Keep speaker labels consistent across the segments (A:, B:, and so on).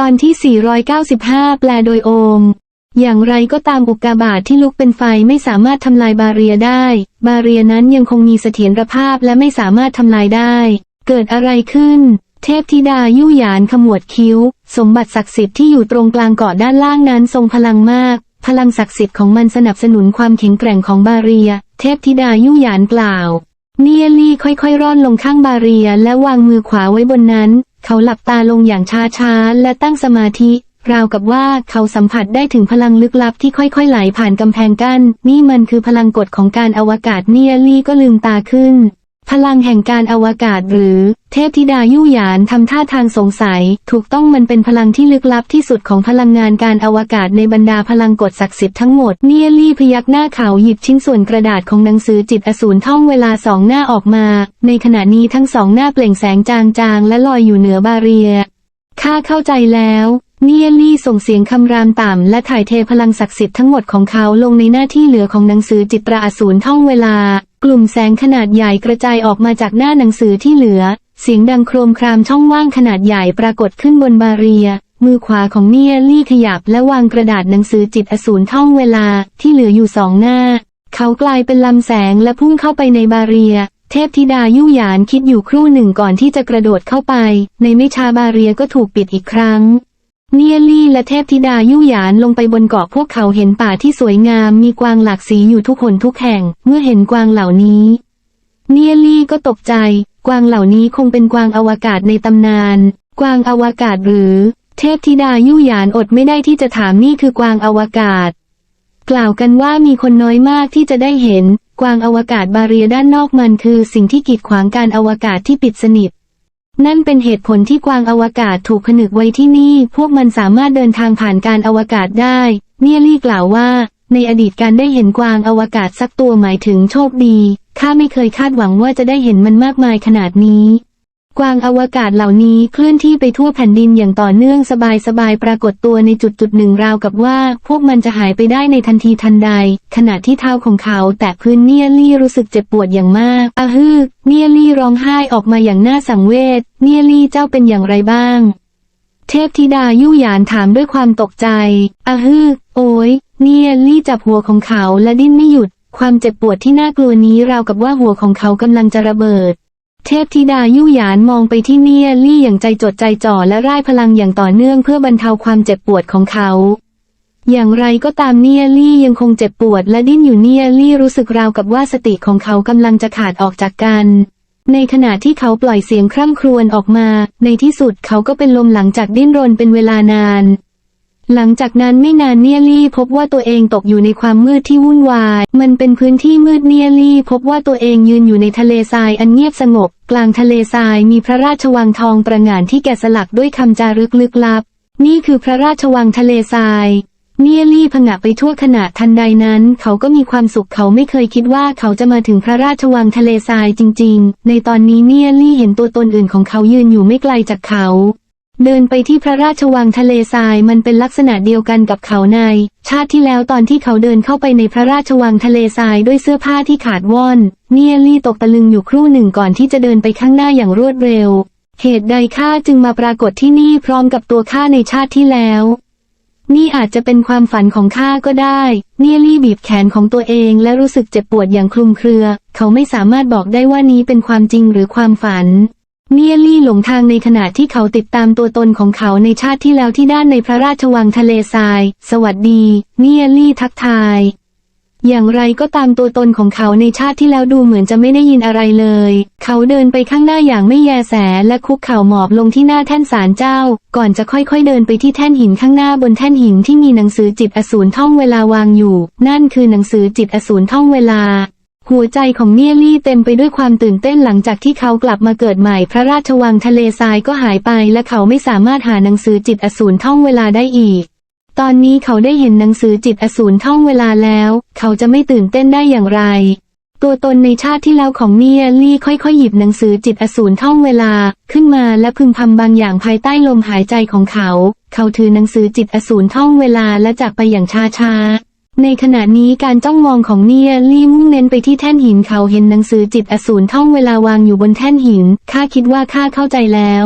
A: ตอนที่ 495 แปลโดยโอม อย่างไรก็ตามอุกกาบาตที่ลุกเป็นไฟไม่สามารถทำลายบาเรียได้ บาเรียนั้นยังคงมีเสถียรภาพและไม่สามารถทำลายได้ เกิดอะไรขึ้น เทพธิดายู่หยานขมวดคิ้ว สมบัติศักดิ์สิทธิ์ที่อยู่ตรงกลางเกาะด้านล่างนั้นทรงพลังมาก พลังศักดิ์สิทธิ์ของมันสนับสนุนความแข็งแกร่งของบาเรีย เทพธิดายู่หยานกล่าวเนียลี่ค่อยๆ ร่อนลงข้างบาเรียและวางมือขวาไว้บนนั้น เขาหลับตาลงอย่างช้าๆ และตั้งสมาธิ ราวกับว่าเขาสัมผัสได้ถึงพลังลึกลับที่ค่อยๆ ไหลผ่านกำแพงกั้น นี่มันคือพลังกฎของการอวกาศเนียลี่ก็ลืมตาขึ้น พลังแห่งการอวกาศหรือ เทพธิดายู่หยานทำท่าทางสงสัย ถูกต้องมันเป็นพลังที่ลึกลับที่สุดของพลังงานการอวกาศในบรรดาพลังกฎศักดิ์สิทธิ์ทั้งหมด เนียลี่พยักหน้าเขาหยิบชิ้นส่วนกระดาษของหนังสือจิตอสูรท่องเวลาสองหน้าออกมา ในขณะนี้ทั้งสองหน้าเปล่งแสงจางๆ และลอยอยู่เหนือบาเรียข้าเข้าใจแล้วเนียลี่ส่งเสียงคำรามต่ำและถ่ายเทพลังศักดิ์สิทธิ์ทั้งหมดของเขาลงในหน้าที่เหลือของหนังสือจิตราอสูรท่องเวลา กลุ่มแสงขนาดใหญ่กระจายออกมาจากหน้าหนังสือที่เหลือ เสียงดังโครมครามช่องว่างขนาดใหญ่ปรากฏขึ้นบนบาเรีย มือขวาของเนียลี่ขยับและวางกระดาษหนังสือจิตอสูรท่องเวลาที่เหลืออยู่สองหน้า เขากลายเป็นลำแสงและพุ่งเข้าไปในบาเรีย เทพธิดายู่หยานคิดอยู่ครู่หนึ่งก่อนที่จะกระโดดเข้าไป ในไม่ช้าบาเรียก็ถูกปิดอีกครั้ง เนียลี่และเทพธิดายู่หยานลงไปบนเกาะพวกเขาเห็นป่าที่สวยงามมีกวางหลากสีอยู่ทุกคนทุกแห่ง เมื่อเห็นกวางเหล่านี้ เนียลี่ก็ตกใจ กวางเหล่านี้คงเป็นกวางอวกาศในตำนาน กวางอวกาศหรือ เทพธิดายู่หยานอดไม่ได้ที่จะถามนี่คือกวางอวกาศ กล่าวกันว่ามีคนน้อยมากที่จะได้เห็น กวางอวกาศบาเรียด้านนอกมันคือสิ่งที่กีดขวางการอวกาศที่ปิดสนิท นั่นเป็นเหตุผลที่กวางอวกาศถูกผนึกไว้ที่นี่ พวกมันสามารถเดินทางผ่านการอวกาศได้ เนียลี่กล่าวว่า ในอดีตการได้เห็นกวางอวกาศสักตัวหมายถึงโชคดี ข้าไม่เคยคาดหวังว่าจะได้เห็นมันมากมายขนาดนี้ กวางอวกาศเหล่านี้เคลื่อนที่ไปทั่วแผ่นดินอย่างต่อเนื่องสบายๆปรากฏตัวในจุดจุดหนึ่งราวกับว่า พวกมันจะหายไปได้ในทันทีทันใด ขณะที่เท้าของเขาแตะพื้นเนียลี่รู้สึกเจ็บปวดอย่างมากอะฮึเนียลี่ร้องไห้ออกมาอย่างน่าสังเวชเนียลี่เจ้าเป็นอย่างไรบ้าง เทพธิดายู่หยานถามด้วยความตกใจอะฮึโอ้ยเนียลี่จับหัวของเขาและดิ้นไม่หยุด ความเจ็บปวดที่น่ากลัวนี้ราวกับว่าหัวของเขากำลังจะระเบิด เทพธิดายู่หยานมองไปที่เนียลี่อย่างใจจดใจจ่อและร่ายพลังอย่างต่อเนื่องเพื่อบรรเทาความเจ็บปวดของเขา อย่างไรก็ตามเนียลี่ยังคงเจ็บปวดและดิ้นอยู่เนียลี่รู้สึกราวกับว่าสติของเขากำลังจะขาดออกจากกัน ในขณะที่เขาปล่อยเสียงคร่ำครวญออกมา ในที่สุดเขาก็เป็นลมหลังจากดิ้นรนเป็นเวลานาน หลังจากนั้นไม่นานเนียลี่พบว่าตัวเองตกอยู่ในความมืดที่วุ่นวาย มันเป็นพื้นที่มืดเนียลี่พบว่าตัวเองยืนอยู่ในทะเลทรายอันเงียบสงบ กลางทะเลทรายมีพระราชวังทองประหง่านที่แกะสลักด้วยคำจารึกลึกลับ นี่คือพระราชวังทะเลทรายเนียลี่ผงะไปทั่วขณะทันใดนั้น เขาก็มีความสุขเขาไม่เคยคิดว่าเขาจะมาถึงพระราชวังทะเลทรายจริง ๆ ในตอนนี้เนียลี่เห็นตัวตนอื่นของเขายืนอยู่ไม่ไกลจากเขา เดินไปที่พระราชวังทะเลทรายมันเป็นลักษณะเดียวกันกับเขาใน ชาติที่แล้วตอนที่เขาเดินเข้าไปในพระราชวังทะเลทรายด้วยเสื้อผ้าที่ขาดว่อน เนียลี่ตกตะลึงอยู่ครู่หนึ่งก่อนที่จะเดินไปข้างหน้าอย่างรวดเร็ว เหตุใดข้าจึงมาปรากฏที่นี่พร้อมกับตัวข้าในชาติที่แล้ว นี่อาจจะเป็นความฝันของข้าก็ได้ เนียลี่บีบแขนของตัวเองและรู้สึกเจ็บปวดอย่างคลุมเครือ เขาไม่สามารถบอกได้ว่านี้เป็นความจริงหรือความฝัน เนียลี่หลงทางในขณะที่เขาติดตามตัวตนของเขาในชาติที่แล้วที่ด้านในพระราชวังทะเลทราย สวัสดี เนียลี่ทักทาย อย่างไรก็ตามตัวตนของเขาในชาติที่แล้วดูเหมือนจะไม่ได้ยินอะไรเลย เขาเดินไปข้างหน้าอย่างไม่แยแสและคุกเข่าหมอบลงที่หน้าแท่นศาลเจ้า ก่อนจะค่อยๆเดินไปที่แท่นหินข้างหน้าบนแท่นหินที่มีหนังสือจิตอสูรท่องเวลาวางอยู่ นั่นคือหนังสือจิตอสูรท่องเวลา หัวใจของเนียลี่เต็มไปด้วยความตื่นเต้นหลังจากที่เขากลับมาเกิดใหม่ พระราชวังทะเลทรายก็หายไป และเขาไม่สามารถหาหนังสือจิตอสูรท่องเวลาได้อีก ตอนนี้เขาได้เห็นหนังสือจิตอสูรท่องเวลาแล้ว เขาจะไม่ตื่นเต้นได้อย่างไร ตัวตนในชาติที่แล้วของเนียลี่ค่อยๆหยิบหนังสือจิตอสูรท่องเวลาขึ้นมาและพึมพำบางอย่างภายใต้ลมหายใจของเขา เขาถือหนังสือจิตอสูรท่องเวลาและจากไปอย่างช้าๆ ในขณะนี้การจ้องมองของเนียลี่มุ่งเน้นไปที่แท่นหินเขาเห็นหนังสือจิตอสูรท่องเวลาวางอยู่บนแท่นหิน ข้าคิดว่าข้าเข้าใจแล้ว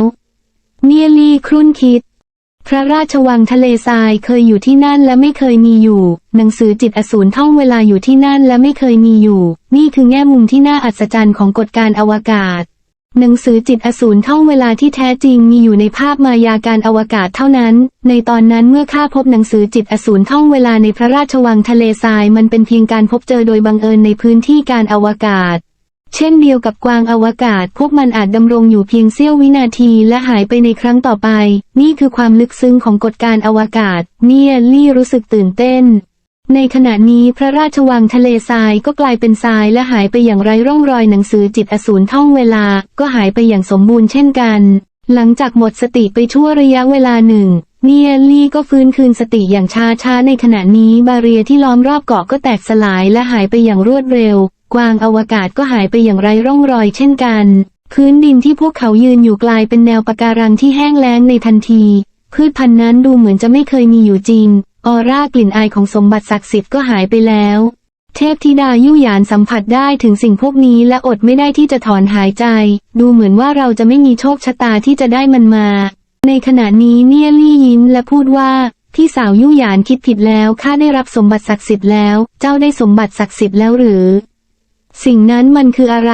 A: เนียลี่ครุ่นคิด พระราชวังทะเลทรายเคยอยู่ที่นั่นและไม่เคยมีอยู่ หนังสือจิตอสูรท่องเวลาอยู่ที่นั่นและไม่เคยมีอยู่ นี่คือแง่มุมที่น่าอัศจรรย์ของกฎการอวกาศ หนังสือจิตอสูรท่องเวลาที่แท้จริงมีอยู่ในภาพมายาการอวกาศเท่านั้น ในตอนนั้นเมื่อข้าพบหนังสือจิตอสูรท่องเวลาในพระราชวังทะเลทรายมันเป็นเพียงการพบเจอโดยบังเอิญในพื้นที่การอวกาศ เช่นเดียวกับกวางอวกาศ พวกมันอาจดำรงอยู่เพียงเสี้ยววินาทีและหายไปในครั้งต่อไป นี่คือความลึกซึ้งของกฎการอวกาศ เนียลี่รู้สึกตื่นเต้น ในขณะนี้พระราชวังทะเลทรายก็กลายเป็นทรายและหายไปอย่างไร้ร่องรอยหนังสือจิตอสูรท่องเวลาก็หายไปอย่างสมบูรณ์เช่นกัน หลังจากหมดสติไปชั่วระยะเวลาหนึ่ง เนียลี่ก็ฟื้นคืนสติอย่างช้าช้าๆในขณะนี้บาเรียที่ล้อมรอบเกาะก็แตกสลายและหายไปอย่างรวดเร็ว กวางอวกาศก็หายไปอย่างไร้ร่องรอยเช่นกัน พื้นดินที่พวกเขายืนอยู่กลายเป็นแนวปะการังที่แห้งแล้งในทันที พืชพันธุ์นั้นดูเหมือนจะไม่เคยมีอยู่จริง ออร่ากลิ่นอายของสมบัติศักดิ์สิทธิ์ก็หายไปแล้ว เทพธิดายุหยานสัมผัสได้ถึงสิ่งพวกนี้และอดไม่ได้ที่จะถอนหายใจ ดูเหมือนว่าเราจะไม่มีโชคชะตาที่จะได้มันมา ในขณะนี้เนียลี่ยิ้มและพูดว่าพี่สาวยุหยานคิดผิดแล้วข้าได้รับสมบัติศักดิ์สิทธิ์แล้ว เจ้าได้สมบัติศักดิ์สิทธิ์แล้วหรือ สิ่งนั้นมันคืออะไร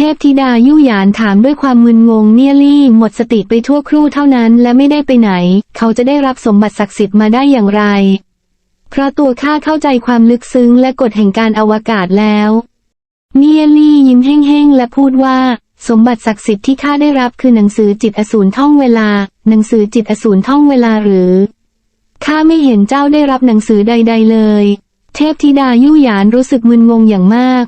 A: เทพธิดายุหยานถามด้วยความมึนงงเนียลี่หมดสติไปทั่วครู่เท่านั้นและไม่ได้ไปไหน เขาจะได้รับสมบัติศักดิ์สิทธิ์มาได้อย่างไร เพราะตัวข้าเข้าใจความลึกซึ้งและกฎแห่งการอวกาศแล้วเนียลี่ยิ้มแห้งๆและพูดว่า สมบัติศักดิ์สิทธิ์ที่ข้าได้รับคือหนังสือจิตอสูรท่องเวลา หนังสือจิตอสูรท่องเวลาหรือข้าไม่เห็นเจ้าได้รับหนังสือใด ๆ เลย เทพธิดายุหยานรู้สึกมึนงงอย่างมาก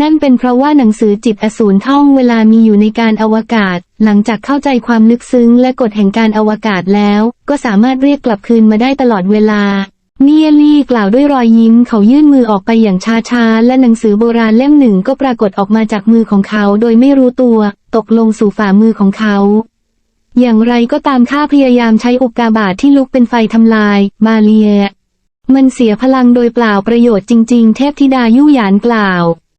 A: นั่นเป็นเพราะว่าหนังสือจิตอสูรท่องเวลามีอยู่ในการอวกาศ หลังจากเข้าใจความลึกซึ้งและกฎแห่งการอวกาศแล้ว ก็สามารถเรียกกลับคืนมาได้ตลอดเวลา เนียลี่กล่าวด้วยรอยยิ้มเขายื่นมือออกไปอย่างช้าๆ และหนังสือโบราณเล่มหนึ่งก็ปรากฏออกมาจากมือของเขาโดยไม่รู้ตัว ตกลงสู่ฝ่ามือของเขา อย่างไรก็ตามข้าพยายามใช้อุกกาบาตทที่ลุกเป็นไฟทำลาย มาเลีย มันเสียพลังโดยเปล่าประโยชน์จริง ๆ เทพธิดายุหยานกล่าว